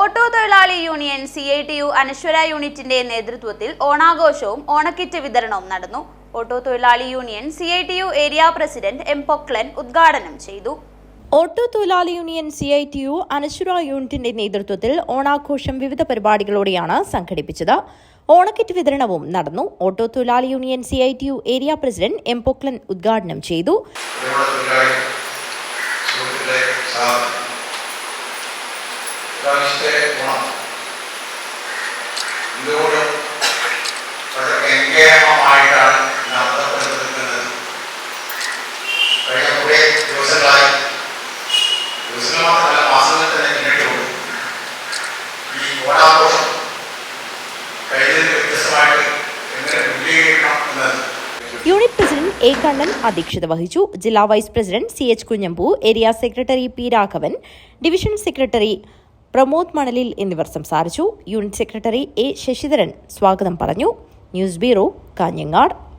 Auto തൊഴിലാളി union C I T U Anaswara യൂണിറ്റിന്റെ നേതൃത്വത്തിൽ ഓണാഘോഷവും ഓണക്കിറ്റ് വിതരണവും നടന്നു. ഓട്ടോ തൊഴിലാളി union C I T U area president M Poklan ഉദ്ഘാടനം ചെയ്തു. ഓട്ടോ തൊഴിലാളി union C I T U Anaswara യൂണിറ്റിന്റെ നേതൃത്വത്തിൽ ഓണാഘോഷം വിവിധ പരിപാടികളോടെയാണ് സംഘടിപ്പിച്ചത്. ഓണക്കിറ്റ് വിതരണവും നടന്നു. ഓട്ടോ തൊഴിലാളി union C I T U area president M Poklan ഉദ്ഘാടനം ചെയ്തു. പ്രിയമുള്ള ഗുണം. ഇതോട് വളരെ ഗംഭീരമായിട്ടാണ് നടത്തപ്പെട്ടിരിക്കുന്നത് കഴിഞ്ഞ കുറേ ദിവസങ്ങളായി. ദിവസങ്ങൾ മാത്രമല്ല മാസങ്ങൾ തന്നെ ഈ ഓണാഘോഷം കഴിഞ്ഞതിന് വ്യത്യസ്തമായിട്ട് എങ്ങനെ വിപുലീകരിക്കണം എന്നത്. യൂണിറ്റ് പ്രസിഡന്റ് എ കണ്ണൻ അധ്യക്ഷത വഹിച്ചു. ജില്ലാ vice president C H Kunhambu area secretary P Raghavan division secretary Pramod Manalil എന്നിവർ സംസാരിച്ചു. യൂണിറ്റ് സെക്രട്ടറി എ ശശിധരൻ സ്വാഗതം പറഞ്ഞു. News bureau Kanhangad.